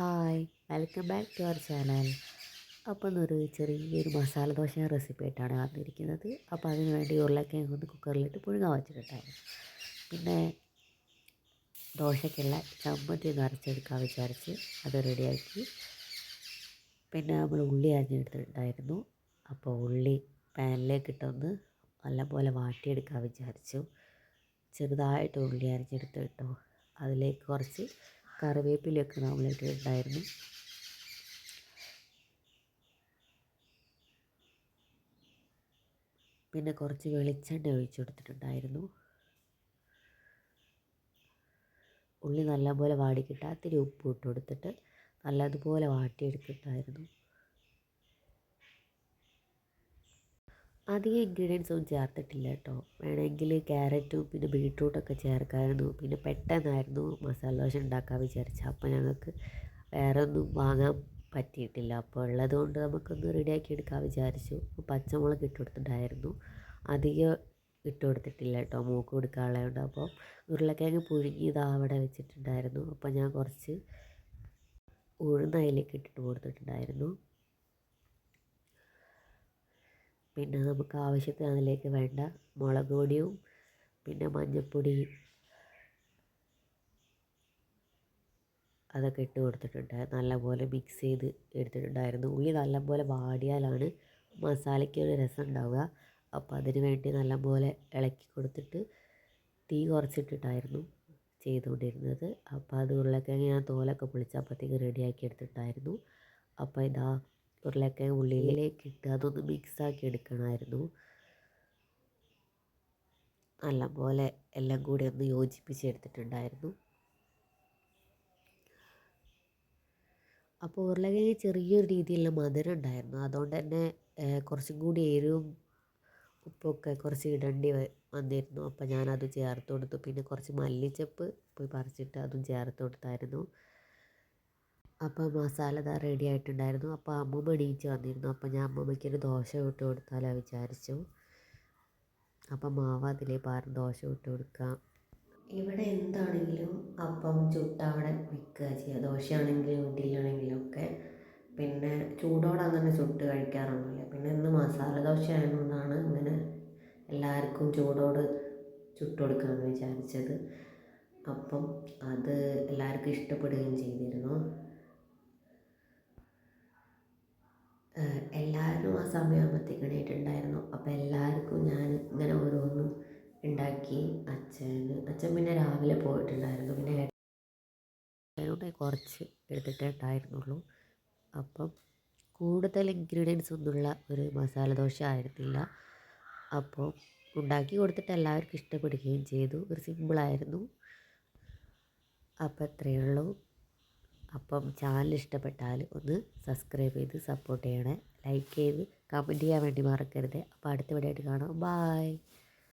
Hi welcome back to our channel. അപ്പം ഇന്നൊരു ചെറിയൊരു മസാല ദോശ റെസിപ്പി ആയിട്ടാണ് വന്നിരിക്കുന്നത്. അപ്പോൾ അതിന് വേണ്ടി ഉരുളക്കിഴങ്ങ് ഒന്ന് കുക്കറിലിട്ട് പുഴുങ്ങാൻ വെച്ചിട്ടുണ്ടായിരുന്നു പിന്നെ ദോശയ്ക്കുള്ള ചമ്മന്തി ഒന്ന് അരച്ചെടുക്കാൻ വിചാരിച്ച് അത് റെഡിയാക്കി. പിന്നെ നമ്മൾ ഉള്ളി അരിഞ്ഞെടുത്തിട്ടുണ്ടായിരുന്നു. അപ്പോൾ ഉള്ളി പാനിലേക്ക് ഇട്ടൊന്ന് നല്ലപോലെ വാട്ടിയെടുക്കാൻ വിചാരിച്ചു. ചെറുതായിട്ട് ഉള്ളി അരിഞ്ഞെടുത്ത് കേട്ടോ. അതിലേക്ക് കുറച്ച് കറിവേപ്പിലയൊക്കെ നമ്മൾ ഇട്ടിട്ടുണ്ടായിരുന്നു. പിന്നെ കുറച്ച് വെളിച്ചെണ്ണ ഒഴിച്ചു കൊടുത്തിട്ടുണ്ടായിരുന്നു. ഉള്ളി നല്ലപോലെ വാടി കിട്ടാൻ ഇത്തിരി ഉപ്പ് ഇട്ട് കൊടുത്തിട്ട് നല്ലതുപോലെ വാട്ടിയെടുത്തിട്ടായിരുന്നു അധികം ഇൻഗ്രീഡിയൻസ് ഒന്നും ചേർത്തിട്ടില്ല കേട്ടോ. വേണമെങ്കിൽ ക്യാരറ്റും പിന്നെ ബീട്രൂട്ടൊക്കെ ചേർക്കാമായിരുന്നു പിന്നെ പെട്ടെന്നായിരുന്നു മസാല ദോശ ഉണ്ടാക്കാൻ വിചാരിച്ചത്. അപ്പോൾ ഞങ്ങൾക്ക് വേറെ ഒന്നും വാങ്ങാൻ പറ്റിയിട്ടില്ല. അപ്പോൾ ഉള്ളത് കൊണ്ട് നമുക്കൊന്ന് റെഡിയാക്കി എടുക്കാൻ വിചാരിച്ചു. പച്ചമുളക് ഇട്ട് കൊടുത്തിട്ടുണ്ടായിരുന്നു. അധികം ഇട്ട് കൊടുത്തിട്ടില്ല കേട്ടോ. മൂക്ക് കൊടുക്കാനുള്ളതുകൊണ്ട് അപ്പോൾ ഉരുളക്കിഴങ്ങ് പുഴുങ്ങി ഇതാ അവിടെ വെച്ചിട്ടുണ്ടായിരുന്നു. അപ്പോൾ ഞാൻ കുറച്ച് ഉഴുന്ന് അതിലേക്ക് ഇട്ടിട്ട് കൊടുത്തിട്ടുണ്ടായിരുന്നു. പിന്നെ നമുക്ക് ആവശ്യത്തിന് അതിലേക്ക് വേണ്ട മുളക് പൊടിയും പിന്നെ മഞ്ഞൾപ്പൊടി അതൊക്കെ ഇട്ട് കൊടുത്തിട്ടുണ്ട്. നല്ലപോലെ മിക്സ് ചെയ്ത് എടുത്തിട്ടുണ്ടായിരുന്നു. ഉള്ളി നല്ലപോലെ വാടിയാലാണ് മസാലയ്ക്ക് ഒരു രസം ഉണ്ടാവുക. അപ്പോൾ അതിന് വേണ്ടി നല്ലപോലെ ഇളക്കി കൊടുത്തിട്ട് തീ കുറച്ചിട്ടിട്ടായിരുന്നു ചെയ്തുകൊണ്ടിരുന്നത്. അപ്പോൾ അത് ഉരുളക്കിഴങ്ങ് ഞാൻ തോലൊക്കെ പൊളിച്ചപ്പോഴത്തേക്ക് റെഡിയാക്കി എടുത്തിട്ടുണ്ടായിരുന്നു. അപ്പോൾ ഇതാ ഉരുളക്കിഴങ്ങ് ഉള്ളിയിലേക്ക് ഇട്ട് അതൊന്ന് മിക്സാക്കി എടുക്കണമായിരുന്നു. നല്ലപോലെ എല്ലാം കൂടി ഒന്ന് യോജിപ്പിച്ചെടുത്തിട്ടുണ്ടായിരുന്നു അപ്പോൾ ഉരുളക്കിഴങ്ങ് ചെറിയൊരു രീതിയിലുള്ള മധുരം ഉണ്ടായിരുന്നു. അതുകൊണ്ട് തന്നെ കുറച്ചും കൂടി എരിവും ഉപ്പൊക്കെ കുറച്ച് ഇടേണ്ടി വന്നിരുന്നു. അപ്പോൾ ഞാനത് ചേർത്ത് കൊടുത്തു. പിന്നെ കുറച്ച് മല്ലിച്ചപ്പ് പോയി പറിച്ചിട്ട് അതും ചേർത്ത് കൊടുത്തായിരുന്നു. അപ്പോൾ മസാല ദാ റെഡി ആയിട്ടുണ്ടായിരുന്നു. അപ്പോൾ അമ്മൂമ്മ എണീച്ച് വന്നിരുന്നു. അപ്പോൾ ഞാൻ അമ്മൂമ്മയ്ക്കൊരു ദോശ ഇട്ട് കൊടുത്താലോ വിചാരിച്ചു. അപ്പം മാവ് അതിലേ പാർന്ന് ദോശ ഇട്ട് കൊടുക്കാം. ഇവിടെ എന്താണെങ്കിലും അപ്പം ചുട്ട അവിടെ വിൽക്കുക ചെയ്യുക ദോശയാണെങ്കിലും ഇഡ്ഡലിയാണെങ്കിലും ഒക്കെ. പിന്നെ ചൂടോടെ അങ്ങനെ ചുട്ട് കഴിക്കാറൊന്നുമില്ല. പിന്നെ ഇന്ന് മസാല ദോശ ആയതുകൊണ്ടാണ് ഇങ്ങനെ എല്ലാവർക്കും ചൂടോട് ചുട്ട് കൊടുക്കാമെന്ന് വിചാരിച്ചത്. അപ്പം അത് എല്ലാവർക്കും ഇഷ്ടപ്പെടുകയും ചെയ്തിരുന്നു. എല്ലാവരും ആ സമയമാകുമ്പോഴത്തേക്ക് എണീറ്റുണ്ടായിരുന്നു. അപ്പോൾ എല്ലാവർക്കും ഞാൻ ഇങ്ങനെ ഓരോന്നും ഉണ്ടാക്കി അച്ഛന് അച്ഛൻ പിന്നെ രാവിലെ പോയിട്ടുണ്ടായിരുന്നു. പിന്നെ ഏട്ടനോടെ കുറച്ച് എടുത്തിട്ടേ ഉണ്ടായിരുന്നുള്ളൂ അപ്പം കൂടുതൽ ഇൻഗ്രീഡിയൻസ് ഒന്നുമുള്ള ഒരു മസാല ദോശ ആയിരുന്നില്ല. അപ്പോൾ ഉണ്ടാക്കി കൊടുത്തിട്ട് എല്ലാവർക്കും ഇഷ്ടപ്പെടുകയും ചെയ്തു. ഒരു സിമ്പിളായിരുന്നു അപ്പോൾ അത്രയേ ഉള്ളൂ. അപ്പം ചാനൽ ഇഷ്ടപ്പെട്ടാൽ ഒന്ന് സബ്സ്ക്രൈബ് ചെയ്ത് സപ്പോർട്ട് ചെയ്യണേ. ലൈക്ക് ചെയ്ത് കമന്റ് ചെയ്യാൻ വേണ്ടി മറക്കരുത്. അപ്പോൾ അടുത്ത വീഡിയോ ആയിട്ട് കാണാം. ബായ്